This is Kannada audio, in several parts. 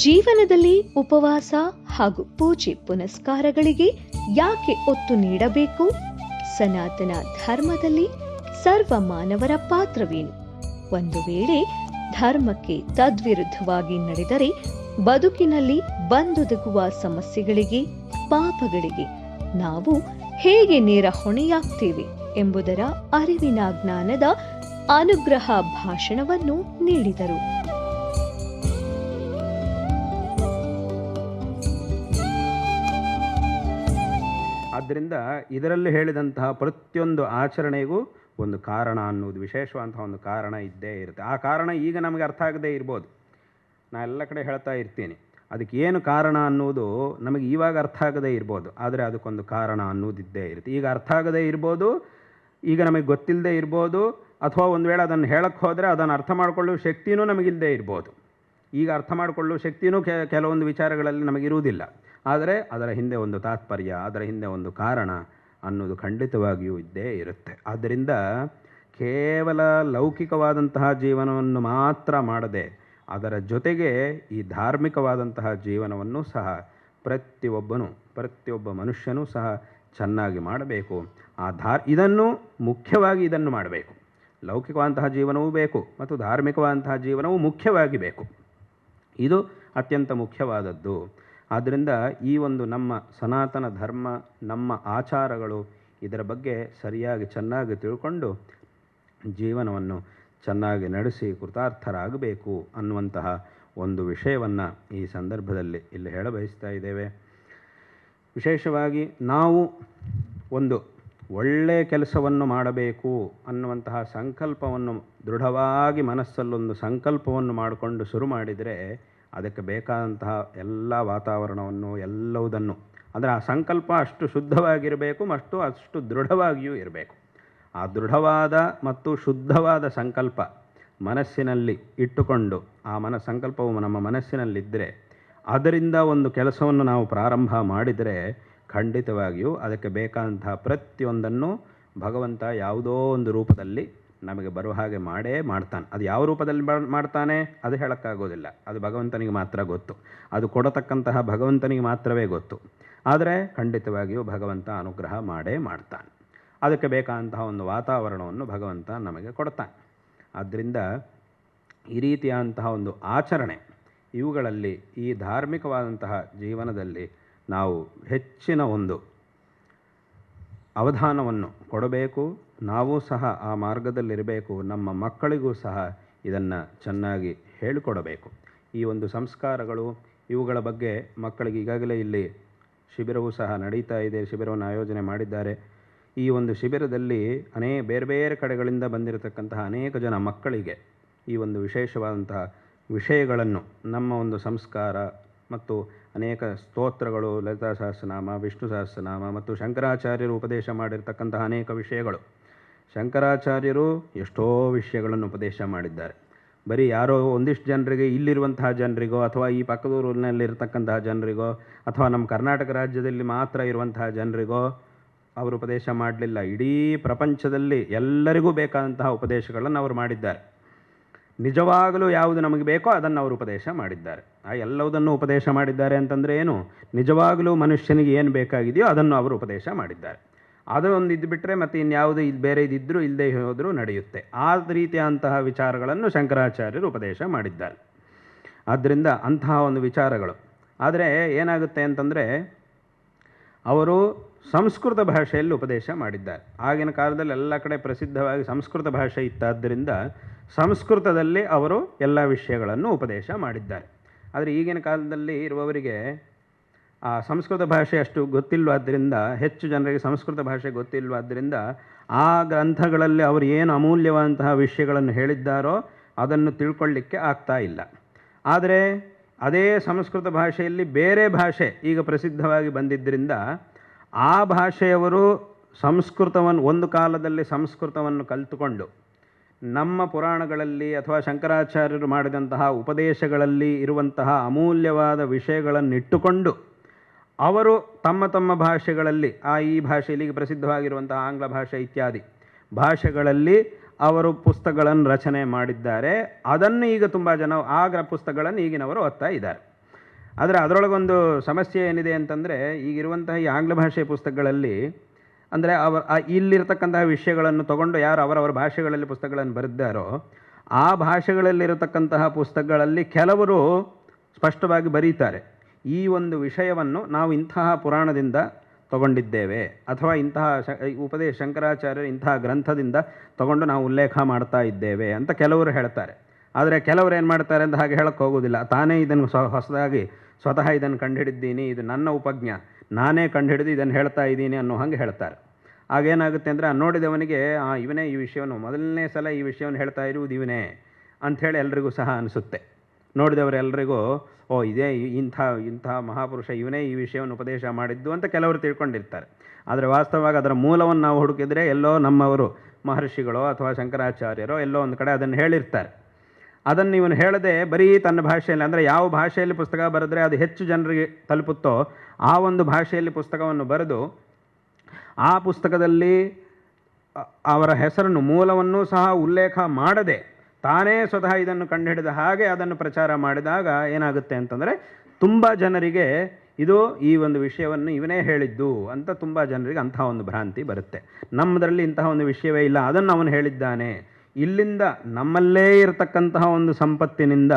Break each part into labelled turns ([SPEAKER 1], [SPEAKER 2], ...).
[SPEAKER 1] ಜೀವನದಲ್ಲಿ ಉಪವಾಸ ಹಾಗೂ ಪೂಜೆ ಪುನಸ್ಕಾರಗಳಿಗೆ ಯಾಕೆ ಒತ್ತು ನೀಡಬೇಕು? ಸನಾತನ ಧರ್ಮದಲ್ಲಿ ಸರ್ವ ಮಾನವರ ಪಾತ್ರವೇನು? ಒಂದು ವೇಳೆ ಧರ್ಮಕ್ಕೆ ತದ್ವಿರುದ್ಧವಾಗಿ ನಡೆದರೆ ಬದುಕಿನಲ್ಲಿ ಬಂದೊದಗುವ ಸಮಸ್ಯೆಗಳಿಗೆ, ಪಾಪಗಳಿಗೆ ನಾವು ಹೇಗೆ ನೇರ ಹೊಣೆಯಾಗ್ತೇವೆ ಎಂಬುದರ ಅರಿವಿನ ಜ್ಞಾನದ ಅನುಗ್ರಹ ಭಾಷಣವನ್ನು ನೀಡಿದರು.
[SPEAKER 2] ಆದ್ದರಿಂದ ಇದರಲ್ಲಿ ಹೇಳಿದಂತಹ ಪ್ರತಿಯೊಂದು ಆಚರಣೆಗೂ ಒಂದು ಕಾರಣ ಅನ್ನೋದು ವಿಶೇಷವಾದಂತಹ ಒಂದು ಕಾರಣ ಇದ್ದೇ ಇರುತ್ತೆ. ಆ ಕಾರಣ ಈಗ ನಮಗೆ ಅರ್ಥ ಆಗದೇ ಇರ್ಬೋದು. ನಾ ಎಲ್ಲ ಕಡೆ ಹೇಳ್ತಾ ಇರ್ತೀನಿ. ಅದಕ್ಕೆ ಏನು ಕಾರಣ ಅನ್ನೋದು ನಮಗೆ ಇವಾಗ ಅರ್ಥ ಆಗದೇ ಇರ್ಬೋದು. ಆದರೆ ಅದಕ್ಕೊಂದು ಕಾರಣ ಅನ್ನೋದಿದ್ದೇ ಇರುತ್ತೆ. ಈಗ ಅರ್ಥ ಆಗದೇ ಇರ್ಬೋದು, ಈಗ ನಮಗೆ ಗೊತ್ತಿಲ್ಲದೆ ಇರ್ಬೋದು, ಅಥವಾ ಒಂದು ವೇಳೆ ಅದನ್ನು ಹೇಳಕ್ಕೆ ಹೋದರೆ ಅದನ್ನು ಅರ್ಥ ಮಾಡಿಕೊಳ್ಳುವ ಶಕ್ತಿಯೂ ನಮಗಿಲ್ಲದೆ ಇರ್ಬೋದು. ಈಗ ಅರ್ಥ ಮಾಡಿಕೊಳ್ಳುವ ಶಕ್ತಿಯೂ ಕೆ, ಕೆಲವೊಂದು ವಿಚಾರಗಳಲ್ಲಿ ನಮಗಿರುವುದಿಲ್ಲ ಆದರೆ ಅದರ ಹಿಂದೆ ಒಂದು ತಾತ್ಪರ್ಯ, ಅದರ ಹಿಂದೆ ಒಂದು ಕಾರಣ ಅನ್ನೋದು ಖಂಡಿತವಾಗಿಯೂ ಇದ್ದೇ ಇರುತ್ತೆ. ಆದ್ದರಿಂದ ಕೇವಲ ಲೌಕಿಕವಾದಂತಹ ಜೀವನವನ್ನು ಮಾತ್ರ ಮಾಡದೆ ಅದರ ಜೊತೆಗೆ ಈ ಧಾರ್ಮಿಕವಾದಂತಹ ಜೀವನವನ್ನು ಸಹ ಪ್ರತಿಯೊಬ್ಬನು, ಪ್ರತಿಯೊಬ್ಬ ಮನುಷ್ಯನೂ ಸಹ ಚೆನ್ನಾಗಿ ಮಾಡಬೇಕು. ಆ ಧಾರ್, ಇದನ್ನು ಮುಖ್ಯವಾಗಿ ಇದನ್ನು ಮಾಡಬೇಕು. ಲೌಕಿಕವಾದಂತಹ ಜೀವನವೂ ಬೇಕು ಮತ್ತು ಧಾರ್ಮಿಕವಾದಂತಹ ಜೀವನವೂ ಮುಖ್ಯವಾಗಿ ಬೇಕು. ಇದು ಅತ್ಯಂತ ಮುಖ್ಯವಾದದ್ದು. ಆದ್ದರಿಂದ ಈ ಒಂದು ನಮ್ಮ ಸನಾತನ ಧರ್ಮ, ನಮ್ಮ ಆಚಾರಗಳು ಇದರ ಬಗ್ಗೆ ಸರಿಯಾಗಿ ಚೆನ್ನಾಗಿ ತಿಳ್ಕೊಂಡು ಜೀವನವನ್ನು ಚೆನ್ನಾಗಿ ನಡೆಸಿ ಕೃತಾರ್ಥರಾಗಬೇಕು ಅನ್ನುವಂತಹ ಒಂದು ವಿಷಯವನ್ನು ಈ ಸಂದರ್ಭದಲ್ಲಿ ಇಲ್ಲಿ ಹೇಳಬಯಸ್ತಾ ಇದ್ದೇವೆ. ವಿಶೇಷವಾಗಿ ನಾವು ಒಂದು ಒಳ್ಳೆಯ ಕೆಲಸವನ್ನು ಮಾಡಬೇಕು ಅನ್ನುವಂತಹ ಸಂಕಲ್ಪವನ್ನು ದೃಢವಾಗಿ ಮನಸ್ಸಲ್ಲೊಂದು ಸಂಕಲ್ಪವನ್ನು ಮಾಡಿಕೊಂಡು ಶುರು ಮಾಡಿದರೆ ಅದಕ್ಕೆ ಬೇಕಾದಂತಹ ಎಲ್ಲ ವಾತಾವರಣವನ್ನು, ಎಲ್ಲವುದನ್ನು. ಅಂದರೆ ಆ ಸಂಕಲ್ಪ ಅಷ್ಟು ಶುದ್ಧವಾಗಿರಬೇಕು ಮತ್ತು ಅಷ್ಟು ದೃಢವಾಗಿಯೂ ಇರಬೇಕು. ಆ ದೃಢವಾದ ಮತ್ತು ಶುದ್ಧವಾದ ಸಂಕಲ್ಪ ಮನಸ್ಸಿನಲ್ಲಿ ಇಟ್ಟುಕೊಂಡು, ಆ ಮನ ಸಂಕಲ್ಪವು ನಮ್ಮ ಮನಸ್ಸಿನಲ್ಲಿದ್ದರೆ, ಅದರಿಂದ ಒಂದು ಕೆಲಸವನ್ನು ನಾವು ಪ್ರಾರಂಭ ಮಾಡಿದರೆ ಖಂಡಿತವಾಗಿಯೂ ಅದಕ್ಕೆ ಬೇಕಾದಂತಹ ಪ್ರತಿಯೊಂದನ್ನು ಭಗವಂತ ಯಾವುದೋ ಒಂದು ರೂಪದಲ್ಲಿ ನಮಗೆ ಬರುವ ಹಾಗೆ ಮಾಡೇ ಮಾಡ್ತಾನೆ. ಅದು ಯಾವ ರೂಪದಲ್ಲಿ ಮಾಡ್ತಾನೆ? ಅದು ಹೇಳೋಕ್ಕಾಗೋದಿಲ್ಲ. ಅದು ಭಗವಂತನಿಗೆ ಮಾತ್ರ ಗೊತ್ತು. ಅದು ಕೊಡತಕ್ಕಂತಹ ಭಗವಂತನಿಗೆ ಮಾತ್ರವೇ ಗೊತ್ತು. ಆದರೆ ಖಂಡಿತವಾಗಿಯೂ ಭಗವಂತ ಅನುಗ್ರಹ ಮಾಡೇ ಮಾಡ್ತಾನೆ. ಅದಕ್ಕೆ ಬೇಕಾದಂತಹ ಒಂದು ವಾತಾವರಣವನ್ನು ಭಗವಂತ ನಮಗೆ ಕೊಡ್ತಾನೆ. ಆದ್ದರಿಂದ ಈ ರೀತಿಯಾದಂತಹ ಒಂದು ಆಚರಣೆ ಇವುಗಳಲ್ಲಿ ಈ ಧಾರ್ಮಿಕವಾದಂತಹ ಜೀವನದಲ್ಲಿ ನಾವು ಹೆಚ್ಚಿನ ಒಂದು ಅವಧಾನವನ್ನು ಕೊಡಬೇಕು, ನಾವು ಸಹ ಆ ಮಾರ್ಗದಲ್ಲಿರಬೇಕು, ನಮ್ಮ ಮಕ್ಕಳಿಗೂ ಸಹ ಇದನ್ನು ಚೆನ್ನಾಗಿ ಹೇಳಿಕೊಡಬೇಕು. ಈ ಒಂದು ಸಂಸ್ಕಾರಗಳು ಇವುಗಳ ಬಗ್ಗೆ ಮಕ್ಕಳಿಗೆ ಈಗಾಗಲೇ ಇಲ್ಲಿ ಶಿಬಿರವೂ ಸಹ ನಡೀತಾ ಇದೆ, ಶಿಬಿರವನ್ನು ಆಯೋಜನೆ ಮಾಡಿದ್ದಾರೆ. ಈ ಒಂದು ಶಿಬಿರದಲ್ಲಿ ಅನೇ, ಬೇರೆ ಬೇರೆ ಕಡೆಗಳಿಂದ ಬಂದಿರತಕ್ಕಂತಹ ಅನೇಕ ಜನ ಮಕ್ಕಳಿಗೆ ಈ ಒಂದು ವಿಶೇಷವಾದಂತಹ ವಿಷಯಗಳನ್ನು, ನಮ್ಮ ಒಂದು ಸಂಸ್ಕಾರ ಮತ್ತು ಅನೇಕ ಸ್ತೋತ್ರಗಳು ಲಲಿತಾ ಸಹಸ್ರನಾಮ ವಿಷ್ಣು ಸಹಸ್ರನಾಮ ಮತ್ತು ಶಂಕರಾಚಾರ್ಯರು ಉಪದೇಶ ಮಾಡಿರ್ತಕ್ಕಂತಹ ಅನೇಕ ವಿಷಯಗಳು. ಶಂಕರಾಚಾರ್ಯರು ಎಷ್ಟೋ ವಿಷಯಗಳನ್ನು ಉಪದೇಶ ಮಾಡಿದ್ದಾರೆ. ಬರೀ ಯಾರೋ ಒಂದಿಷ್ಟು ಜನರಿಗೆ, ಇಲ್ಲಿರುವಂತಹ ಜನರಿಗೋ, ಅಥವಾ ಈ ಪಕ್ಕದೂರಿನಲ್ಲಿರ್ತಕ್ಕಂತಹ ಜನರಿಗೋ, ಅಥವಾ ನಮ್ಮ ಕರ್ನಾಟಕ ರಾಜ್ಯದಲ್ಲಿ ಮಾತ್ರ ಇರುವಂತಹ ಜನರಿಗೋ, ಅವರು ಉಪದೇಶ ಮಾಡಲಿಲ್ಲ. ಇಡೀ ಪ್ರಪಂಚದಲ್ಲಿ ಎಲ್ಲರಿಗೂ ಬೇಕಾದಂತಹ ಉಪದೇಶಗಳನ್ನು ಅವರು ಮಾಡಿದ್ದಾರೆ. ನಿಜವಾಗಲೂ ಯಾವುದು ನಮಗೆ ಬೇಕೋ ಅದನ್ನು ಅವರು ಉಪದೇಶ ಮಾಡಿದ್ದಾರೆ. ಆ ಎಲ್ಲವುದನ್ನು ಉಪದೇಶ ಮಾಡಿದ್ದಾರೆ ಅಂತಂದರೆ ಏನು? ನಿಜವಾಗಲೂ ಮನುಷ್ಯನಿಗೆ ಏನು ಬೇಕಾಗಿದೆಯೋ ಅದನ್ನು ಅವರು ಉಪದೇಶ ಮಾಡಿದ್ದಾರೆ. ಅದು ಒಂದು ಇದು ಬಿಟ್ಟರೆ ಮತ್ತು ಇನ್ಯಾವುದು ಇದು ಬೇರೆ ಇದ್ದಿದ್ದರೂ ಇಲ್ಲದೆ ಹೋದರೂ ನಡೆಯುತ್ತೆ. ಆ ರೀತಿಯಂತಹ ವಿಚಾರಗಳನ್ನು ಶಂಕರಾಚಾರ್ಯರು ಉಪದೇಶ ಮಾಡಿದ್ದಾರೆ. ಆದ್ದರಿಂದ ಅಂತಹ ಒಂದು ವಿಚಾರಗಳು. ಆದರೆ ಏನಾಗುತ್ತೆ ಅಂತಂದರೆ, ಅವರು ಸಂಸ್ಕೃತ ಭಾಷೆಯಲ್ಲಿ ಉಪದೇಶ ಮಾಡಿದ್ದಾರೆ. ಆಗಿನ ಕಾಲದಲ್ಲಿ ಎಲ್ಲ ಕಡೆ ಪ್ರಸಿದ್ಧವಾಗಿ ಸಂಸ್ಕೃತ ಭಾಷೆ ಇತ್ತಾದ್ದರಿಂದ ಸಂಸ್ಕೃತದಲ್ಲಿ ಅವರು ಎಲ್ಲ ವಿಷಯಗಳನ್ನು ಉಪದೇಶ ಮಾಡಿದ್ದಾರೆ. ಆದರೆ ಈಗಿನ ಕಾಲದಲ್ಲಿ ಇರುವವರಿಗೆ, ಆ ಸಂಸ್ಕೃತ ಭಾಷೆ ಅಷ್ಟು ಗೊತ್ತಿಲ್ವಾದ್ದರಿಂದ, ಹೆಚ್ಚು ಜನರಿಗೆ ಸಂಸ್ಕೃತ ಭಾಷೆ ಗೊತ್ತಿಲ್ವಾದ್ದರಿಂದ, ಆ ಗ್ರಂಥಗಳಲ್ಲಿ ಅವರು ಏನು ಅಮೂಲ್ಯವಾದಂತಹ ವಿಷಯಗಳನ್ನು ಹೇಳಿದ್ದಾರೋ ಅದನ್ನು ತಿಳ್ಕೊಳ್ಳಿಕ್ಕೆ ಆಗ್ತಾ ಇಲ್ಲ. ಆದರೆ ಅದೇ ಸಂಸ್ಕೃತ ಭಾಷೆಯಲ್ಲಿ ಬೇರೆ ಭಾಷೆ ಈಗ ಪ್ರಸಿದ್ಧವಾಗಿ ಬಂದಿದ್ದರಿಂದ, ಆ ಭಾಷೆಯವರು ಸಂಸ್ಕೃತವನ್ನು, ಒಂದು ಕಾಲದಲ್ಲಿ ಸಂಸ್ಕೃತವನ್ನು ಕಲಿತುಕೊಂಡು ನಮ್ಮ ಪುರಾಣಗಳಲ್ಲಿ ಅಥವಾ ಶಂಕರಾಚಾರ್ಯರು ಮಾಡಿದಂತಹ ಉಪದೇಶಗಳಲ್ಲಿ ಇರುವಂತಹ ಅಮೂಲ್ಯವಾದ ವಿಷಯಗಳನ್ನಿಟ್ಟುಕೊಂಡು ಅವರು ತಮ್ಮ ತಮ್ಮ ಭಾಷೆಗಳಲ್ಲಿ, ಆ ಈ ಭಾಷೆಯಲ್ಲಿ ಪ್ರಸಿದ್ಧವಾಗಿರುವಂತಹ ಆಂಗ್ಲ ಭಾಷೆ ಇತ್ಯಾದಿ ಭಾಷೆಗಳಲ್ಲಿ ಅವರು ಪುಸ್ತಕಗಳನ್ನು ರಚನೆ ಮಾಡಿದ್ದಾರೆ. ಅದನ್ನು ಈಗ ತುಂಬ ಜನ ಆಗ ಪುಸ್ತಕಗಳನ್ನು ಈಗಿನವರು ಓದ್ತಾ ಇದ್ದಾರೆ. ಆದರೆ ಅದರೊಳಗೊಂದು ಸಮಸ್ಯೆ ಏನಿದೆ ಅಂತಂದರೆ, ಈಗಿರುವಂತಹ ಈ ಆಂಗ್ಲ ಭಾಷೆ ಪುಸ್ತಕಗಳಲ್ಲಿ ಅಂದರೆ ಅವರ ಇಲ್ಲಿರ್ತಕ್ಕಂತಹ ವಿಷಯಗಳನ್ನು ತಗೊಂಡು ಯಾರು ಅವರವರ ಭಾಷೆಗಳಲ್ಲಿ ಪುಸ್ತಕಗಳನ್ನು ಬರೆದಿದ್ದಾರೋ, ಆ ಭಾಷೆಗಳಲ್ಲಿರತಕ್ಕಂತಹ ಪುಸ್ತಕಗಳಲ್ಲಿ ಕೆಲವರು ಸ್ಪಷ್ಟವಾಗಿ ಬರೀತಾರೆ. ಈ ಒಂದು ವಿಷಯವನ್ನು ನಾವು ಇಂತಹ ಪುರಾಣದಿಂದ ತಗೊಂಡಿದ್ದೇವೆ, ಅಥವಾ ಇಂತಹ ಉಪದೇಶ ಶಂಕರಾಚಾರ್ಯರು ಇಂತಹ ಗ್ರಂಥದಿಂದ ತಗೊಂಡು ನಾವು ಉಲ್ಲೇಖ ಮಾಡ್ತಾ ಇದ್ದೇವೆ ಅಂತ ಕೆಲವರು ಹೇಳ್ತಾರೆ. ಆದರೆ ಕೆಲವರು ಏನು ಮಾಡ್ತಾರೆ ಅಂತ ಹಾಗೆ ಹೇಳಕ್ಕೆ ಹೋಗೋದಿಲ್ಲ ತಾನೇ ಇದನ್ನು ಹೊಸದಾಗಿ ಸ್ವತಃ ಇದನ್ನು ಕಂಡುಹಿಡಿದ್ದೀನಿ ಇದು ನನ್ನ ಉಪಜ್ಞ. ನಾನೇ ಕಂಡು ಹಿಡಿದು ಇದನ್ನು ಹೇಳ್ತಾ ಇದ್ದೀನಿ ಅನ್ನೋ ಹಂಗೆ ಹೇಳ್ತಾರೆ. ಆಗೇನಾಗುತ್ತೆ ಅಂದರೆ ನೋಡಿದವನಿಗೆ, ಆ, ಇವನೇ ಈ ವಿಷಯವನ್ನು, ಮೊದಲನೇ ಸಲ ಈ ವಿಷಯವನ್ನು ಹೇಳ್ತಾ ಇರುವುದು ಇವನೇ ಅಂಥೇಳಿ ಎಲ್ರಿಗೂ ಸಹ ಅನಿಸುತ್ತೆ. ನೋಡಿದವರೆಲ್ಲರಿಗೂ ಓ, ಇದೇ ಇಂಥ ಇಂಥ ಮಹಾಪುರುಷ ಇವನೇ ಈ ವಿಷಯವನ್ನು ಉಪದೇಶ ಮಾಡಿದ್ದು ಅಂತ ಕೆಲವರು ತಿಳ್ಕೊಂಡಿರ್ತಾರೆ. ಆದರೆ ವಾಸ್ತವವಾಗಿ ಅದರ ಮೂಲವನ್ನು ನಾವು ಹುಡುಕಿದರೆ ಎಲ್ಲೋ ನಮ್ಮವರು ಮಹರ್ಷಿಗಳೋ ಅಥವಾ ಶಂಕರಾಚಾರ್ಯರೋ ಎಲ್ಲೋ ಒಂದು ಕಡೆ ಅದನ್ನು ಹೇಳಿರ್ತಾರೆ. ಅದನ್ನು ಇವನು ಹೇಳದೆ ಬರೀ ತನ್ನ ಭಾಷೆಯಲ್ಲಿ, ಅಂದರೆ ಯಾವ ಭಾಷೆಯಲ್ಲಿ ಪುಸ್ತಕ ಬರೆದ್ರೆ ಅದು ಹೆಚ್ಚು ಜನರಿಗೆ ತಲುಪುತ್ತೋ ಆ ಒಂದು ಭಾಷೆಯಲ್ಲಿ ಪುಸ್ತಕವನ್ನು ಬರೆದು, ಆ ಪುಸ್ತಕದಲ್ಲಿ ಅವರ ಹೆಸರನ್ನು, ಮೂಲವನ್ನು ಸಹ ಉಲ್ಲೇಖ ಮಾಡದೆ ತಾನೇ ಸ್ವತಃ ಇದನ್ನು ಕಂಡುಹಿಡಿದ ಹಾಗೆ ಅದನ್ನು ಪ್ರಚಾರ ಮಾಡಿದಾಗ ಏನಾಗುತ್ತೆ ಅಂತಂದರೆ ತುಂಬ ಜನರಿಗೆ ಇದು ಈ ಒಂದು ವಿಷಯವನ್ನು ಇವನೇ ಹೇಳಿದ್ದು ಅಂತ ತುಂಬ ಜನರಿಗೆ ಅಂತಹ ಒಂದು ಭ್ರಾಂತಿ ಬರುತ್ತೆ. ನಮ್ಮದರಲ್ಲಿ ಇಂತಹ ಒಂದು ವಿಷಯವೇ ಇಲ್ಲ, ಅದನ್ನು ಅವನು ಹೇಳಿದ್ದಾನೆ. ಇಲ್ಲಿಂದ ನಮ್ಮಲ್ಲೇ ಇರತಕ್ಕಂತಹ ಒಂದು ಸಂಪತ್ತಿನಿಂದ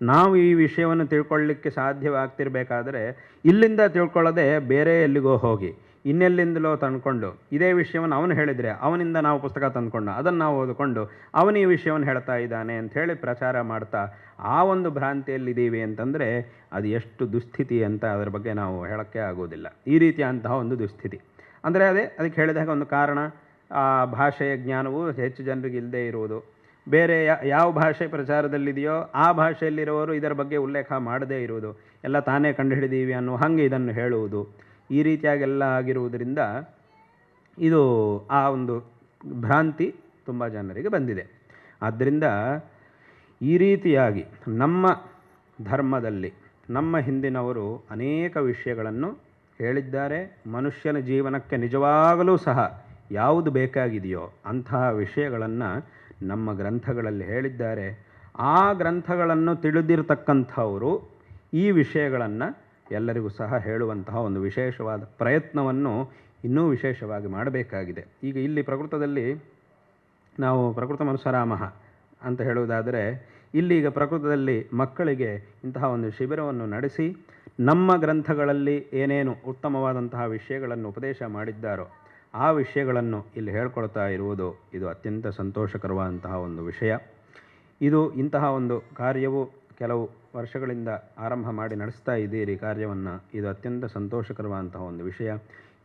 [SPEAKER 2] ನಾವು ಈ ವಿಷಯವನ್ನು ತಿಳ್ಕೊಳ್ಳಿಕ್ಕೆ ಸಾಧ್ಯವಾಗ್ತಿರಬೇಕಾದ್ರೆ ಇಲ್ಲಿಂದ ತಿಳ್ಕೊಳ್ಳದೆ ಬೇರೆ ಎಲ್ಲಿಗೋ ಹೋಗಿ, ಇನ್ನೆಲ್ಲಿಂದಲೋ ತಂದ್ಕೊಂಡು, ಇದೇ ವಿಷಯವನ್ನು ಅವನು ಹೇಳಿದರೆ ಅವನಿಂದ ನಾವು ಪುಸ್ತಕ ತಂದ್ಕೊಂಡು, ಅದನ್ನು ನಾವು ಓದಿಕೊಂಡು ಅವನು ಈ ವಿಷಯವನ್ನು ಹೇಳ್ತಾ ಇದ್ದಾನೆ ಅಂತ ಹೇಳಿ ಪ್ರಚಾರ ಮಾಡ್ತಾ ಆ ಒಂದು ಭ್ರಾಂತಿಯಲ್ಲಿದ್ದೀವಿ ಅಂತಂದರೆ ಅದು ಎಷ್ಟು ದುಸ್ಥಿತಿ ಅಂತ ಅದರ ಬಗ್ಗೆ ನಾವು ಹೇಳೋಕ್ಕೆ ಆಗೋದಿಲ್ಲ. ಈ ರೀತಿಯಾದಂತಹ ಒಂದು ದುಸ್ಥಿತಿ. ಅಂದರೆ ಅದೇ, ಅದಕ್ಕೆ ಹೇಳಿದಾಗ ಒಂದು ಕಾರಣ ಭಾಷೆಯ ಜ್ಞಾನವು ಹೆಚ್ಚು ಜನರಿಗೆ ಇಲ್ಲದೆ ಇರುವುದು. ಬೇರೆ ಯಾವ ಭಾಷೆ ಪ್ರಚಾರದಲ್ಲಿದೆಯೋ ಆ ಭಾಷೆಯಲ್ಲಿರುವವರು ಇದರ ಬಗ್ಗೆ ಉಲ್ಲೇಖ ಮಾಡದೇ ಇರುವುದು. ಎಲ್ಲ ತಾನೇ ಕಂಡುಹಿಡಿದೀವಿ ಅನ್ನೋ ಹಾಗೆ ಇದನ್ನು ಹೇಳುವುದು. ಈ ರೀತಿಯಾಗೆಲ್ಲ ಆಗಿರುವುದರಿಂದ ಇದು ಆ ಒಂದು ಭ್ರಾಂತಿ ತುಂಬ ಜನರಿಗೆ ಬಂದಿದೆ. ಆದ್ದರಿಂದ ಈ ರೀತಿಯಾಗಿ ನಮ್ಮ ಧರ್ಮದಲ್ಲಿ, ನಮ್ಮ ಹಿಂದಿನವರು ಅನೇಕ ವಿಷಯಗಳನ್ನು ಹೇಳಿದ್ದಾರೆ. ಮನುಷ್ಯನ ಜೀವನಕ್ಕೆ ನಿಜವಾಗಲೂ ಸಹ ಯಾವುದು ಬೇಕಾಗಿದೆಯೋ ಅಂತಹ ವಿಷಯಗಳನ್ನು ನಮ್ಮ ಗ್ರಂಥಗಳಲ್ಲಿ ಹೇಳಿದ್ದಾರೆ. ಆ ಗ್ರಂಥಗಳನ್ನು ತಿಳಿದಿರತಕ್ಕಂಥವರು ಈ ವಿಷಯಗಳನ್ನು ಎಲ್ಲರಿಗೂ ಸಹ ಹೇಳುವಂತಹ ಒಂದು ವಿಶೇಷವಾದ ಪ್ರಯತ್ನವನ್ನು ಇನ್ನೂ ವಿಶೇಷವಾಗಿ ಮಾಡಬೇಕಾಗಿದೆ. ಈಗ ಇಲ್ಲಿ ಪ್ರಕೃತದಲ್ಲಿ ನಾವು ಪ್ರಕೃತ ಮನುಸರಾಮ ಅಂತ ಹೇಳುವುದಾದರೆ, ಇಲ್ಲಿ ಈಗ ಪ್ರಕೃತದಲ್ಲಿ ಮಕ್ಕಳಿಗೆ ಇಂತಹ ಒಂದು ಶಿಬಿರವನ್ನು ನಡೆಸಿ ನಮ್ಮ ಗ್ರಂಥಗಳಲ್ಲಿ ಏನೇನು ಉತ್ತಮವಾದಂತಹ ವಿಷಯಗಳನ್ನು ಉಪದೇಶ ಮಾಡಿದ್ದಾರೋ ಆ ವಿಷಯಗಳನ್ನು ಇಲ್ಲಿ ಹೇಳ್ಕೊಳ್ತಾ ಇರುವುದು ಇದು ಅತ್ಯಂತ ಸಂತೋಷಕರವಾದಂತಹ ಒಂದು ವಿಷಯ. ಇದು ಇಂತಹ ಒಂದು ಕಾರ್ಯವು ಕೆಲವು ವರ್ಷಗಳಿಂದ ಆರಂಭ ಮಾಡಿ ನಡೆಸ್ತಾ ಇದ್ದೀರಿ. ಕಾರ್ಯವನ್ನು ಇದು ಅತ್ಯಂತ ಸಂತೋಷಕರವಾದಂತಹ ಒಂದು ವಿಷಯ.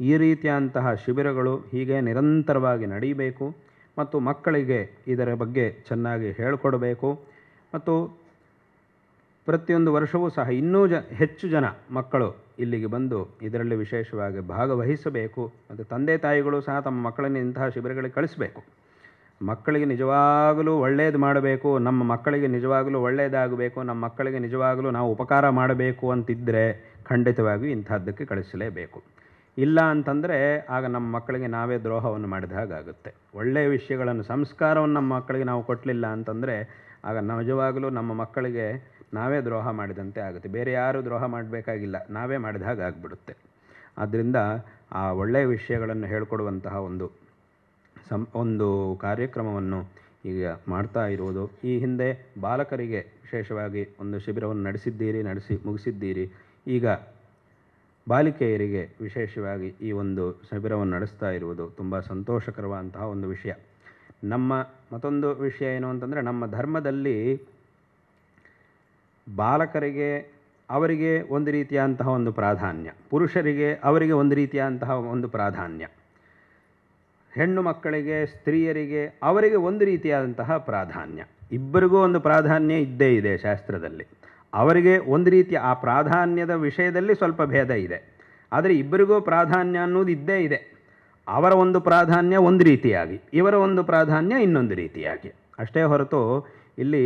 [SPEAKER 2] ಈ ರೀತಿಯಂತಹ ಶಿಬಿರಗಳು ಹೀಗೆ ನಿರಂತರವಾಗಿ ನಡೀಬೇಕು ಮತ್ತು ಮಕ್ಕಳಿಗೆ ಇದರ ಬಗ್ಗೆ ಚೆನ್ನಾಗಿ ಹೇಳಿಕೊಡಬೇಕು ಮತ್ತು ಪ್ರತಿಯೊಂದು ವರ್ಷವೂ ಸಹ ಇನ್ನೂ ಜ ಹೆಚ್ಚು ಜನ ಮಕ್ಕಳು ಇಲ್ಲಿಗೆ ಬಂದು ಇದರಲ್ಲಿ ವಿಶೇಷವಾಗಿ ಭಾಗವಹಿಸಬೇಕು. ಮತ್ತು ತಂದೆ ತಾಯಿಗಳು ಸಹ ತಮ್ಮ ಮಕ್ಕಳನ್ನು ಇಂತಹ ಶಿಬಿರಗಳಿಗೆ ಕಳಿಸಬೇಕು. ಮಕ್ಕಳಿಗೆ ನಿಜವಾಗಲೂ ಒಳ್ಳೆಯದು ಮಾಡಬೇಕು. ನಮ್ಮ ಮಕ್ಕಳಿಗೆ ನಿಜವಾಗಲೂ ಒಳ್ಳೆಯದಾಗಬೇಕು ನಮ್ಮ ಮಕ್ಕಳಿಗೆ ನಿಜವಾಗಲೂ ನಾವು ಉಪಕಾರ ಮಾಡಬೇಕು ಅಂತಿದ್ದರೆ ಖಂಡಿತವಾಗಿಯೂ ಇಂಥದ್ದಕ್ಕೆ ಕಳಿಸಲೇಬೇಕು. ಇಲ್ಲ ಅಂತಂದರೆ ಆಗ ನಮ್ಮ ಮಕ್ಕಳಿಗೆ ನಾವೇ ದ್ರೋಹವನ್ನು ಮಾಡಿದ ಹಾಗಾಗುತ್ತೆ ಒಳ್ಳೆಯ ವಿಷಯಗಳನ್ನು, ಸಂಸ್ಕಾರವನ್ನು ನಮ್ಮ ಮಕ್ಕಳಿಗೆ ನಾವು ಕೊಟ್ಟಲಿಲ್ಲ ಅಂತಂದರೆ ಆಗ ನಿಜವಾಗಲೂ ನಮ್ಮ ಮಕ್ಕಳಿಗೆ ನಾವೇ ದ್ರೋಹ ಮಾಡಿದಂತೆ ಆಗುತ್ತೆ. ಬೇರೆ ಯಾರೂ ದ್ರೋಹ ಮಾಡಬೇಕಾಗಿಲ್ಲ. ನಾವೇ ಮಾಡಿದ ಹಾಗೆ ಆಗಿಬಿಡುತ್ತೆ. ಆದ್ದರಿಂದ ಆ ಒಳ್ಳೆಯ ವಿಷಯಗಳನ್ನು ಹೇಳಿಕೊಡುವಂತಹ ಒಂದು ಸಂ, ಒಂದು ಕಾರ್ಯಕ್ರಮವನ್ನು ಈಗ ಮಾಡ್ತಾ ಇರುವುದು. ಈ ಹಿಂದೆ ಬಾಲಕರಿಗೆ ವಿಶೇಷವಾಗಿ ಒಂದು ಶಿಬಿರವನ್ನು ನಡೆಸಿದ್ದೀರಿ, ನಡೆಸಿ ಮುಗಿಸಿದ್ದೀರಿ. ಈಗ ಬಾಲಿಕೆಯರಿಗೆ ವಿಶೇಷವಾಗಿ ಈ ಒಂದು ಶಿಬಿರವನ್ನು ನಡೆಸ್ತಾ ಇರುವುದು ತುಂಬ ಸಂತೋಷಕರವಾದಂತಹ ಒಂದು ವಿಷಯ. ನಮ್ಮ ಮತ್ತೊಂದು ವಿಷಯ ಏನು ಅಂತಂದರೆ, ನಮ್ಮ ಧರ್ಮದಲ್ಲಿ ಬಾಲಕರಿಗೆ ಅವರಿಗೆ ಒಂದು ರೀತಿಯಾದಂತಹ ಒಂದು ಪ್ರಾಧಾನ್ಯ, ಪುರುಷರಿಗೆ ಅವರಿಗೆ ಒಂದು ರೀತಿಯಾದಂತಹ ಒಂದು ಪ್ರಾಧಾನ್ಯ, ಹೆಣ್ಣು ಮಕ್ಕಳಿಗೆ, ಸ್ತ್ರೀಯರಿಗೆ ಅವರಿಗೆ ಒಂದು ರೀತಿಯಾದಂತಹ ಪ್ರಾಧಾನ್ಯ. ಇಬ್ಬರಿಗೂ ಒಂದು ಪ್ರಾಧಾನ್ಯ ಇದ್ದೇ ಇದೆ ಶಾಸ್ತ್ರದಲ್ಲಿ. ಅವರಿಗೆ ಒಂದು ರೀತಿಯ ಆ ಪ್ರಾಧಾನ್ಯದ ವಿಷಯದಲ್ಲಿ ಸ್ವಲ್ಪ ಭೇದ ಇದೆ. ಆದರೆ ಇಬ್ಬರಿಗೂ ಪ್ರಾಧಾನ್ಯ ಅನ್ನೋದು ಇದ್ದೇ ಇದೆ. ಅವರ ಒಂದು ಪ್ರಾಧಾನ್ಯ ಒಂದು ರೀತಿಯಾಗಿ, ಇವರ ಒಂದು ಪ್ರಾಧಾನ್ಯ ಇನ್ನೊಂದು ರೀತಿಯಾಗಿ. ಅಷ್ಟೇ ಹೊರತು ಇಲ್ಲಿ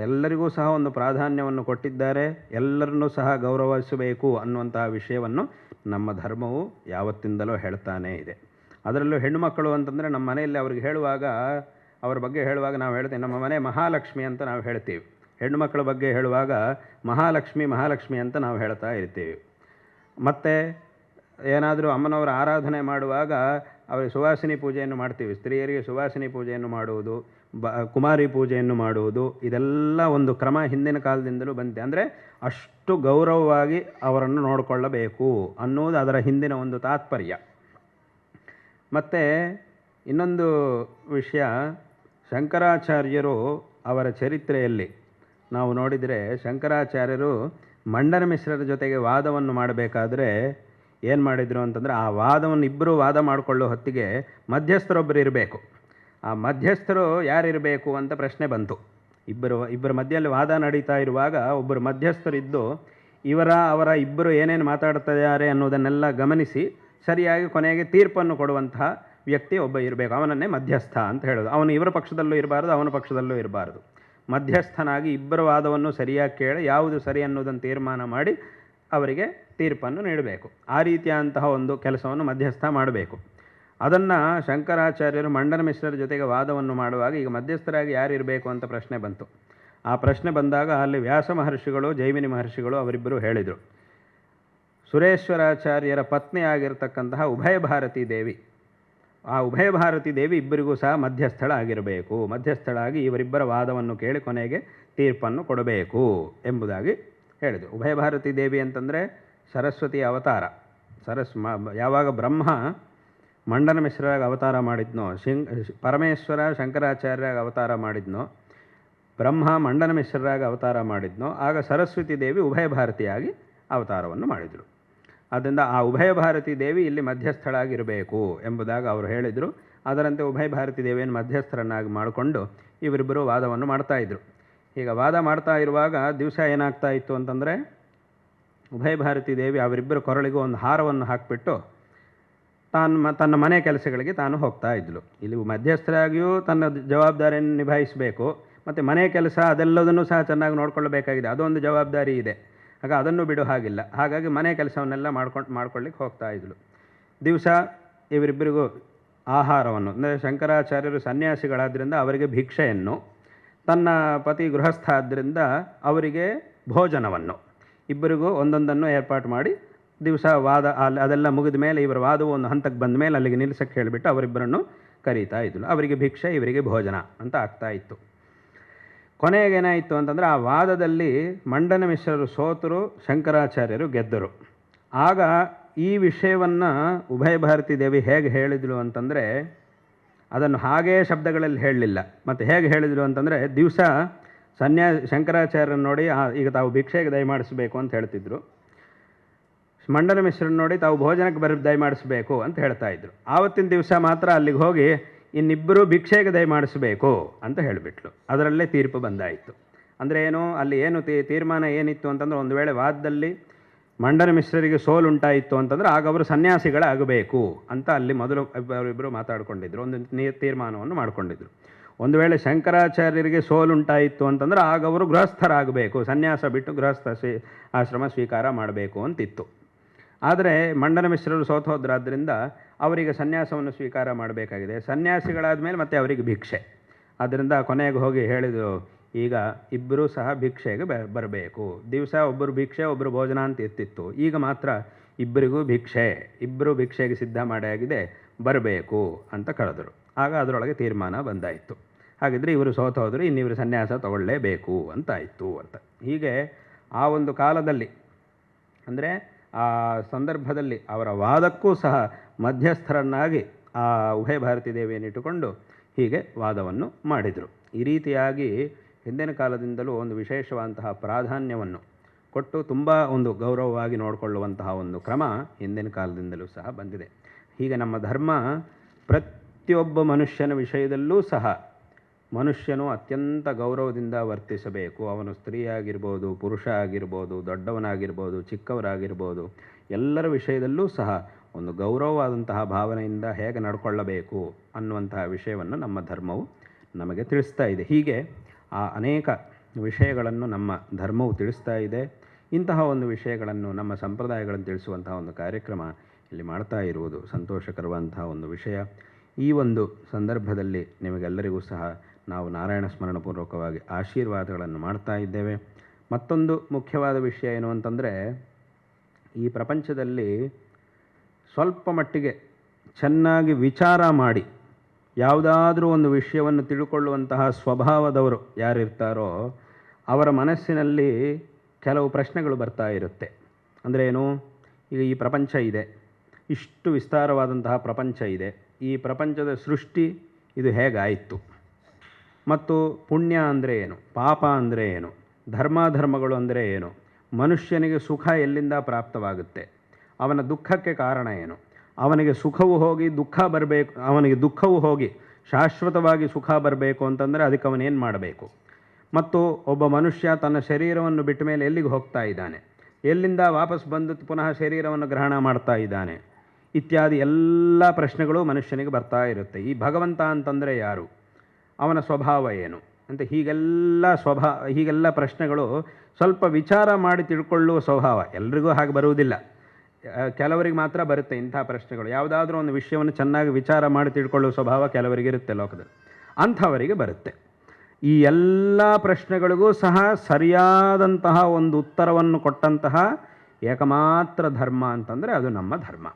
[SPEAKER 2] ಎಲ್ಲರಿಗೂ ಸಹ ಒಂದು ಪ್ರಾಧಾನ್ಯವನ್ನು ಕೊಟ್ಟಿದ್ದಾರೆ. ಎಲ್ಲರನ್ನೂ ಸಹ ಗೌರವಿಸಬೇಕು ಅನ್ನುವಂತಹ ವಿಷಯವನ್ನು ನಮ್ಮ ಧರ್ಮವು ಯಾವತ್ತಿಂದಲೂ ಹೇಳ್ತಾನೇ ಇದೆ. ಅದರಲ್ಲೂ ಹೆಣ್ಣುಮಕ್ಕಳು ಅಂತಂದರೆ ನಮ್ಮ ಮನೆಯಲ್ಲಿ ಅವ್ರಿಗೆ ಹೇಳುವಾಗ, ಅವರ ಬಗ್ಗೆ ಹೇಳುವಾಗ ನಾವು ಹೇಳ್ತೇವೆ, ನಮ್ಮ ಮನೆ ಮಹಾಲಕ್ಷ್ಮಿ ಅಂತ ನಾವು ಹೇಳ್ತೀವಿ. ಹೆಣ್ಣುಮಕ್ಕಳ ಬಗ್ಗೆ ಹೇಳುವಾಗ, ಮಹಾಲಕ್ಷ್ಮಿ ಮಹಾಲಕ್ಷ್ಮಿ ಅಂತ ನಾವು ಹೇಳ್ತಾ ಇರ್ತೀವಿ. ಮತ್ತು ಏನಾದರೂ ಅಮ್ಮನವರ ಆರಾಧನೆ ಮಾಡುವಾಗ ಅವರಿಗೆ ಸುವಾಸಿನಿ ಪೂಜೆಯನ್ನು ಮಾಡ್ತೀವಿ. ಸ್ತ್ರೀಯರಿಗೆ ಸುವಾಸಿನಿ ಪೂಜೆಯನ್ನು ಮಾಡುವುದು, ಬ, ಕುಮಾರಿ ಪೂಜೆಯನ್ನು ಮಾಡುವುದು, ಇದೆಲ್ಲ ಒಂದು ಕ್ರಮ ಹಿಂದಿನ ಕಾಲದಿಂದಲೂ ಬಂದಿದೆ. ಅಂದರೆ ಅಷ್ಟು ಗೌರವವಾಗಿ ಅವರನ್ನು ನೋಡಿಕೊಳ್ಳಬೇಕು ಅನ್ನೋದು ಅದರ ಹಿಂದಿನ ಒಂದು ತಾತ್ಪರ್ಯ. ಮತ್ತು ಇನ್ನೊಂದು ವಿಷಯ, ಶಂಕರಾಚಾರ್ಯರು ಅವರ ಚರಿತ್ರೆಯಲ್ಲಿ ನಾವು ನೋಡಿದರೆ ಶಂಕರಾಚಾರ್ಯರು ಮಂಡನ ಮಿಶ್ರರ ಜೊತೆಗೆ ವಾದವನ್ನು ಮಾಡಬೇಕಾದ್ರೆ ಏನು ಮಾಡಿದರು ಅಂತಂದರೆ ಆ ವಾದವನ್ನು ಇಬ್ಬರು ವಾದ ಮಾಡಿಕೊಳ್ಳೋ ಹೊತ್ತಿಗೆ ಮಧ್ಯಸ್ಥರೊಬ್ಬರು ಇರಬೇಕು. ಆ ಮಧ್ಯಸ್ಥರು ಯಾರಿರಬೇಕು ಅಂತ ಪ್ರಶ್ನೆ ಬಂತು. ಇಬ್ಬರು ಇಬ್ಬರ ಮಧ್ಯದಲ್ಲಿ ವಾದ ನಡೀತಾ ಇರುವಾಗ ಒಬ್ಬರು ಮಧ್ಯಸ್ಥರಿದ್ದು ಇವರ, ಅವರ ಇಬ್ಬರು ಏನೇನು ಮಾತಾಡ್ತಿದ್ದಾರೆ ಅನ್ನೋದನ್ನೆಲ್ಲ ಗಮನಿಸಿ ಸರಿಯಾಗಿ ಕೊನೆಗೆ ತೀರ್ಪನ್ನು ಕೊಡುವಂತಹ ವ್ಯಕ್ತಿ ಒಬ್ಬ ಇರಬೇಕು. ಅವನನ್ನೇ ಮಧ್ಯಸ್ಥ ಅಂತ ಹೇಳೋದು. ಅವನು ಇವರ ಪಕ್ಷದಲ್ಲೂ ಇರಬಾರ್ದು, ಅವನ ಪಕ್ಷದಲ್ಲೂ ಇರಬಾರ್ದು. ಮಧ್ಯಸ್ಥನಾಗಿ ಇಬ್ಬರ ವಾದವನ್ನು ಸರಿಯಾಗಿ ಕೇಳಿ, ಯಾವುದು ಸರಿ ಅನ್ನೋದನ್ನು ತೀರ್ಮಾನ ಮಾಡಿ ಅವರಿಗೆ ತೀರ್ಪನ್ನು ನೀಡಬೇಕು. ಆ ರೀತಿಯಾದಂತಹ ಒಂದು ಕೆಲಸವನ್ನು ಮಧ್ಯಸ್ಥ ಮಾಡಬೇಕು. ಅದನ್ನು ಶಂಕರಾಚಾರ್ಯರು ಮಂಡನ ಮಿಶ್ರರ ಜೊತೆಗೆ ವಾದವನ್ನು ಮಾಡುವಾಗ ಈಗ ಮಧ್ಯಸ್ಥರಾಗಿ ಯಾರಿರಬೇಕು ಅಂತ ಪ್ರಶ್ನೆ ಬಂತು. ಆ ಪ್ರಶ್ನೆ ಬಂದಾಗ ಅಲ್ಲಿ ವ್ಯಾಸ ಮಹರ್ಷಿಗಳು ಜೈಮಿನಿ ಮಹರ್ಷಿಗಳು ಅವರಿಬ್ಬರು ಹೇಳಿದರು. ಸುರೇಶ್ವರಾಚಾರ್ಯರ ಪತ್ನಿ ಆಗಿರತಕ್ಕಂತಹ ಉಭಯ ಭಾರತೀ ದೇವಿ. ಆ ಉಭಯ ಭಾರತೀ ದೇವಿ ಇಬ್ಬರಿಗೂ ಸಹ ಮಧ್ಯಸ್ಥಳ ಆಗಿರಬೇಕು. ಮಧ್ಯಸ್ಥಳಾಗಿ ಇವರಿಬ್ಬರ ವಾದವನ್ನು ಕೇಳಿ ಕೊನೆಗೆ ತೀರ್ಪನ್ನು ಕೊಡಬೇಕು ಎಂಬುದಾಗಿ ಹೇಳಿದರು. ಉಭಯ ಭಾರತೀ ದೇವಿ ಅಂತಂದರೆ ಸರಸ್ವತಿ ಅವತಾರ. ಸರಸ್ ಯಾವಾಗ ಬ್ರಹ್ಮ ಮಂಡನ ಮಿಶ್ರಾಗ ಅವತಾರ ಮಾಡಿದ್ನೋ ಶಿಂಗ್ ಪರಮೇಶ್ವರ ಶಂಕರಾಚಾರ್ಯಾಗ ಅವತಾರ ಮಾಡಿದ್ನೋ, ಬ್ರಹ್ಮ ಮಂಡನ ಮಿಶ್ರರಾಗ ಅವತಾರ ಮಾಡಿದ್ನೋ, ಆಗ ಸರಸ್ವತಿ ದೇವಿ ಉಭಯ ಭಾರತಿಯಾಗಿ ಅವತಾರವನ್ನು ಮಾಡಿದರು. ಆದ್ದರಿಂದ ಆ ಉಭಯ ಭಾರತಿ ದೇವಿ ಇಲ್ಲಿ ಮಧ್ಯಸ್ಥಳಾಗಿರಬೇಕು ಎಂಬುದಾಗಿ ಅವರು ಹೇಳಿದರು. ಅದರಂತೆ ಉಭಯ ಭಾರತಿ ದೇವಿಯನ್ನು ಮಧ್ಯಸ್ಥರನ್ನಾಗಿ ಮಾಡಿಕೊಂಡು ಇವರಿಬ್ಬರು ವಾದವನ್ನು ಮಾಡ್ತಾಯಿದ್ರು ಈಗ ವಾದ ಮಾಡ್ತಾ ಇರುವಾಗ ದಿವಸ ಏನಾಗ್ತಾ ಇತ್ತು ಅಂತಂದರೆ ಉಭಯ ಭಾರತಿ ದೇವಿ ಅವರಿಬ್ಬರು ಕೊರಳಿಗೂ ಒಂದು ಹಾರವನ್ನು ಹಾಕಿಬಿಟ್ಟು ತಾನು ತನ್ನ ಮನೆ ಕೆಲಸಗಳಿಗೆ ತಾನು ಹೋಗ್ತಾ ಇದ್ಲು. ಇಲ್ಲಿ ಮಧ್ಯಸ್ಥರಾಗಿಯೂ ತನ್ನ ಜವಾಬ್ದಾರಿಯನ್ನು ನಿಭಾಯಿಸಬೇಕು. ಮತ್ತು ಮನೆ ಕೆಲಸ ಅದೆಲ್ಲದನ್ನು ಸಹ ಚೆನ್ನಾಗಿ ನೋಡ್ಕೊಳ್ಬೇಕಾಗಿದೆ ಅದೊಂದು ಜವಾಬ್ದಾರಿ ಇದೆ. ಆಗ ಅದನ್ನು ಬಿಡೋ ಹಾಗಿಲ್ಲ. ಹಾಗಾಗಿ ಮನೆ ಕೆಲಸವನ್ನೆಲ್ಲ ಮಾಡ್ಕೊಂಡು ಮಾಡ್ಕೊಳ್ಳಿಕ್ಕೆ ಹೋಗ್ತಾ ಇದ್ಲು. ದಿವಸ ಇವರಿಬ್ಬರಿಗೂ ಆಹಾರವನ್ನು, ಅಂದರೆ ಶಂಕರಾಚಾರ್ಯರು ಸನ್ಯಾಸಿಗಳಾದ್ದರಿಂದ ಅವರಿಗೆ ಭಿಕ್ಷೆಯನ್ನು, ತನ್ನ ಪತಿ ಗೃಹಸ್ಥ ಆದ್ದರಿಂದ ಅವರಿಗೆ ಭೋಜನವನ್ನು. ಇಬ್ಬರಿಗೂ ಒಂದೊಂದನ್ನು ಏರ್ಪಾಟು ಮಾಡಿ ದಿವಸ ವಾದ ಅಲ್ಲಿ ಅದೆಲ್ಲ ಮುಗಿದ ಮೇಲೆ ಇವರ ವಾದವು ಒಂದು ಹಂತಕ್ಕೆ ಬಂದ ಮೇಲೆ ಅಲ್ಲಿಗೆ ನಿಲ್ಲಿಸಕ್ಕೆ ಹೇಳಿಬಿಟ್ಟು ಅವರಿಬ್ಬರನ್ನು ಕರೀತಾ ಇದ್ದಳು. ಅವರಿಗೆ ಭಿಕ್ಷೆ, ಇವರಿಗೆ ಭೋಜನ ಅಂತ ಆಗ್ತಾ ಇತ್ತು. ಕೊನೆಗೆ ಏನಾಯಿತು ಅಂತಂದರೆ ಆ ವಾದದಲ್ಲಿ ಮಂಡನ ಮಿಶ್ರರು, ಸೋತರು, ಶಂಕರಾಚಾರ್ಯರು ಗೆದ್ದರು. ಆಗ ಈ ವಿಷಯವನ್ನು ಉಭಯ ಭಾರತಿ ದೇವಿ ಹೇಗೆ ಹೇಳಿದಳು ಅಂತಂದರೆ, ಅದನ್ನು ಹಾಗೇ ಶಬ್ದಗಳಲ್ಲಿ ಹೇಳಲಿಲ್ಲ. ಮತ್ತು ಹೇಗೆ ಹೇಳಿದರು ಅಂತಂದರೆ, ದಿವಸ ಸನ್ಯಾ ಶಂಕರಾಚಾರ್ಯರನ್ನು ನೋಡಿ ಈಗ ತಾವು ಭಿಕ್ಷೆಗೆ ದಯಮಾಡಿಸಬೇಕು ಅಂತ ಹೇಳ್ತಿದ್ರು. ಮಂಡನ ಮಿಶ್ರನ್ ನೋಡಿ, ತಾವು ಭೋಜನಕ್ಕೆ ಬರ ದಯಮಾಡಿಸಬೇಕು ಅಂತ ಹೇಳ್ತಾ ಇದ್ರು. ಆವತ್ತಿನ ದಿವಸ ಮಾತ್ರ ಅಲ್ಲಿಗೆ ಹೋಗಿ ಇನ್ನಿಬ್ಬರು ಭಿಕ್ಷೆಗೆ ದಯಮಾಡಿಸಬೇಕು ಅಂತ ಹೇಳಿಬಿಟ್ಲು. ಅದರಲ್ಲೇ ತೀರ್ಪು ಬಂದಾಯಿತು. ಅಂದರೆ ಏನು, ಅಲ್ಲಿ ಏನು ತೀರ್ಮಾನ ಏನಿತ್ತು ಅಂತಂದ್ರೆ ಒಂದು ವೇಳೆ ವಾದದಲ್ಲಿ ಮಂಡನ ಮಿಶ್ರರಿಗೆ ಸೋಲುಂಟಾಯಿತ್ತು ಅಂತಂದ್ರೆ ಆಗ ಅವರು ಸನ್ಯಾಸಿಗಳಾಗಬೇಕು ಅಂತ ಅಲ್ಲಿ ಮೊದಲು ಇಬ್ಬರು ಮಾತಾಡ್ಕೊಂಡಿದ್ರು. ಒಂದು ತೀರ್ಮಾನವನ್ನು ಮಾಡ್ಕೊಂಡಿದ್ರು. ಒಂದು ವೇಳೆ ಶಂಕರಾಚಾರ್ಯರಿಗೆ ಸೋಲುಂಟಾಯಿತು ಅಂತಂದ್ರೆ ಆಗ ಅವರು ಗೃಹಸ್ಥರಾಗಬೇಕು, ಸನ್ಯಾಸ ಬಿಟ್ಟು ಗೃಹಸ್ಥ ಆಶ್ರಮ ಸ್ವೀಕಾರ ಮಾಡಬೇಕು ಅಂತಿತ್ತು. ಆದರೆ ಮಂಡನ ಮಿಶ್ರರು ಸೋತೋದ್ರಾದ್ದರಿಂದ ಅವರಿಗೆ ಸನ್ಯಾಸವನ್ನು ಸ್ವೀಕಾರ ಮಾಡಬೇಕಾಗಿದೆ. ಸನ್ಯಾಸಿಗಳಾದ ಮೇಲೆ ಮತ್ತೆ ಅವರಿಗೆ ಭಿಕ್ಷೆ. ಆದ್ದರಿಂದ ಕೊನೆಗೆ ಹೋಗಿ ಹೇಳಿದರು, ಈಗ ಇಬ್ಬರೂ ಸಹ ಭಿಕ್ಷೆಗೆ ಬರಬೇಕು. ದಿವಸ ಒಬ್ಬರು ಭಿಕ್ಷೆ ಒಬ್ಬರು ಭೋಜನ ಅಂತ ಇರ್ತಿತ್ತು ಈಗ ಮಾತ್ರ ಇಬ್ಬರಿಗೂ ಭಿಕ್ಷೆ ಇಬ್ಬರು ಭಿಕ್ಷೆಗೆ ಸಿದ್ಧ ಮಾಡಿಯಾಗಿದೆ ಬರಬೇಕು ಅಂತ ಕಳೆದರು. ಆಗ ಅದರೊಳಗೆ ತೀರ್ಮಾನ ಬಂದಾಯಿತು. ಹಾಗಿದ್ರೆ ಇವರು ಸೋತು ಇನ್ನಿವರು ಸನ್ಯಾಸ ತಗೊಳ್ಳೇಬೇಕು ಅಂತ ಇತ್ತು ಅಂತ. ಹೀಗೆ ಆ ಒಂದು ಕಾಲದಲ್ಲಿ, ಅಂದರೆ ಆ ಸಂದರ್ಭದಲ್ಲಿ ಅವರ ವಾದಕ್ಕೂ ಸಹ ಮಧ್ಯಸ್ಥರನ್ನಾಗಿ ಆ ಉಭಯ ಭಾರತೀ ದೇವಿಯನ್ನಿಟ್ಟುಕೊಂಡು ಹೀಗೆ ವಾದವನ್ನು ಮಾಡಿದರು. ಈ ರೀತಿಯಾಗಿ ಹಿಂದಿನ ಕಾಲದಿಂದಲೂ ಒಂದು ವಿಶೇಷವಾದಂತಹ ಪ್ರಾಧಾನ್ಯವನ್ನು ಕೊಟ್ಟು ತುಂಬ ಒಂದು ಗೌರವವಾಗಿ ನೋಡಿಕೊಳ್ಳುವಂತಹ ಒಂದು ಕ್ರಮ ಹಿಂದಿನ ಕಾಲದಿಂದಲೂ ಸಹ ಬಂದಿದೆ. ಹೀಗೆ ನಮ್ಮ ಧರ್ಮ ಪ್ರತಿಯೊಬ್ಬ ಮನುಷ್ಯನ ವಿಷಯದಲ್ಲೂ ಸಹ ಮನುಷ್ಯನು ಅತ್ಯಂತ ಗೌರವದಿಂದ ವರ್ತಿಸಬೇಕು. ಅವನು ಸ್ತ್ರೀ ಆಗಿರ್ಬೋದು ಪುರುಷ ಆಗಿರ್ಬೋದು, ದೊಡ್ಡವನಾಗಿರ್ಬೋದು, ಚಿಕ್ಕವರಾಗಿರ್ಬೋದು, ಎಲ್ಲರ ವಿಷಯದಲ್ಲೂ ಸಹ ಒಂದು ಗೌರವವಾದಂತಹ ಭಾವನೆಯಿಂದ ಹೇಗೆ ನಡ್ಕೊಳ್ಳಬೇಕು ಅನ್ನುವಂತಹ ವಿಷಯವನ್ನು ನಮ್ಮ ಧರ್ಮವು ನಮಗೆ ತಿಳಿಸ್ತಾ ಇದೆ. ಹೀಗೆ ಆ ಅನೇಕ ವಿಷಯಗಳನ್ನು ನಮ್ಮ ಧರ್ಮವು ತಿಳಿಸ್ತಾ ಇದೆ. ಇಂತಹ ಒಂದು ವಿಷಯಗಳನ್ನು ನಮ್ಮ ಸಂಪ್ರದಾಯಗಳನ್ನು ತಿಳಿಸುವಂತಹ ಒಂದು ಕಾರ್ಯಕ್ರಮ ಇಲ್ಲಿ ಮಾಡ್ತಾ ಇರುವುದು ಸಂತೋಷಕರವಾದಂತಹ ಒಂದು ವಿಷಯ. ಈ ಒಂದು ಸಂದರ್ಭದಲ್ಲಿ ನಿಮಗೆಲ್ಲರಿಗೂ ಸಹ ನಾವು ನಾರಾಯಣ ಸ್ಮರಣಪೂರ್ವಕವಾಗಿ ಆಶೀರ್ವಾದಗಳನ್ನು ಮಾಡ್ತಾ ಇದ್ದೇವೆ. ಮತ್ತೊಂದು ಮುಖ್ಯವಾದ ವಿಷಯ ಏನು ಅಂತಂದರೆ, ಈ ಪ್ರಪಂಚದಲ್ಲಿ ಸ್ವಲ್ಪ ಮಟ್ಟಿಗೆ ಚೆನ್ನಾಗಿ ವಿಚಾರ ಮಾಡಿ, ಯಾವುದಾದ್ರೂ ಒಂದು ವಿಷಯವನ್ನು ತಿಳ್ಕೊಳ್ಳುವಂತಹ ಸ್ವಭಾವದವರು ಯಾರಿರ್ತಾರೋ, ಅವರ ಮನಸ್ಸಿನಲ್ಲಿ ಕೆಲವು ಪ್ರಶ್ನೆಗಳು ಬರ್ತಾ ಇರುತ್ತೆ. ಅಂದರೆ ಏನು? ಈಗ ಈ ಪ್ರಪಂಚ ಇದೆ. ಇಷ್ಟು ವಿಸ್ತಾರವಾದಂತಹ ಪ್ರಪಂಚ ಇದೆ. ಈ ಪ್ರಪಂಚದ ಸೃಷ್ಟಿ ಇದು ಹೇಗಾಯಿತು? ಮತ್ತು ಪುಣ್ಯ ಅಂದರೆ ಏನು? ಪಾಪ ಅಂದರೆ ಏನು? ಧರ್ಮಾಧರ್ಮಗಳು ಅಂದರೆ ಏನು? ಮನುಷ್ಯನಿಗೆ ಸುಖ ಎಲ್ಲಿಂದ ಪ್ರಾಪ್ತವಾಗುತ್ತೆ? ಅವನ ದುಃಖಕ್ಕೆ ಕಾರಣ ಏನು? ಅವನಿಗೆ ಸುಖವು ಹೋಗಿ ದುಃಖ ಬರಬೇಕು, ಅವನಿಗೆ ದುಃಖವು ಹೋಗಿ ಶಾಶ್ವತವಾಗಿ ಸುಖ ಬರಬೇಕು ಅಂತಂದರೆ ಅದಕ್ಕೆ ಅವನೇನು ಮಾಡಬೇಕು? ಮತ್ತು ಒಬ್ಬ ಮನುಷ್ಯ ತನ್ನ ಶರೀರವನ್ನು ಬಿಟ್ಟ ಮೇಲೆ ಎಲ್ಲಿಗೆ ಹೋಗ್ತಾ ಇದ್ದಾನೆ? ಎಲ್ಲಿಂದ ವಾಪಸ್ ಬಂದು ಪುನಃ ಶರೀರವನ್ನು ಗ್ರಹಣ ಮಾಡ್ತಾ ಇದ್ದಾನೆ? ಇತ್ಯಾದಿ ಎಲ್ಲ ಪ್ರಶ್ನೆಗಳು ಮನುಷ್ಯನಿಗೆ ಬರ್ತಾ ಇರುತ್ತೆ. ಈ ಭಗವಂತ ಅಂತಂದರೆ ಯಾರು? ಅವನ ಸ್ವಭಾವ ಏನು ಅಂತ ಹೀಗೆಲ್ಲ ಸ್ವಭಾವ ಹೀಗೆಲ್ಲ ಪ್ರಶ್ನೆಗಳು ಸ್ವಲ್ಪ ವಿಚಾರ ಮಾಡಿ ತಿಳ್ಕೊಳ್ಳುವ ಸ್ವಭಾವ. ಎಲ್ರಿಗೂ ಹಾಗೆ ಬರುವುದಿಲ್ಲ. ಕೆಲವರಿಗೆ ಮಾತ್ರ ಬರುತ್ತೆ ಇಂಥ ಪ್ರಶ್ನೆಗಳು. ಯಾವುದಾದ್ರೂ ಒಂದು ವಿಷಯವನ್ನು ಚೆನ್ನಾಗಿ ವಿಚಾರ ಮಾಡಿ ತಿಳ್ಕೊಳ್ಳುವ ಸ್ವಭಾವ ಕೆಲವರಿಗೆ ಇರುತ್ತೆ ಲೋಕದಲ್ಲಿ. ಅಂಥವರಿಗೆ ಬರುತ್ತೆ. ಈ ಎಲ್ಲ ಪ್ರಶ್ನೆಗಳಿಗೂ ಸಹ ಸರಿಯಾದಂತಹ ಒಂದು ಉತ್ತರವನ್ನು ಕೊಟ್ಟಂತಹ ಏಕಮಾತ್ರ ಧರ್ಮ ಅಂತಂದರೆ ಅದು ನಮ್ಮ ಧರ್ಮ.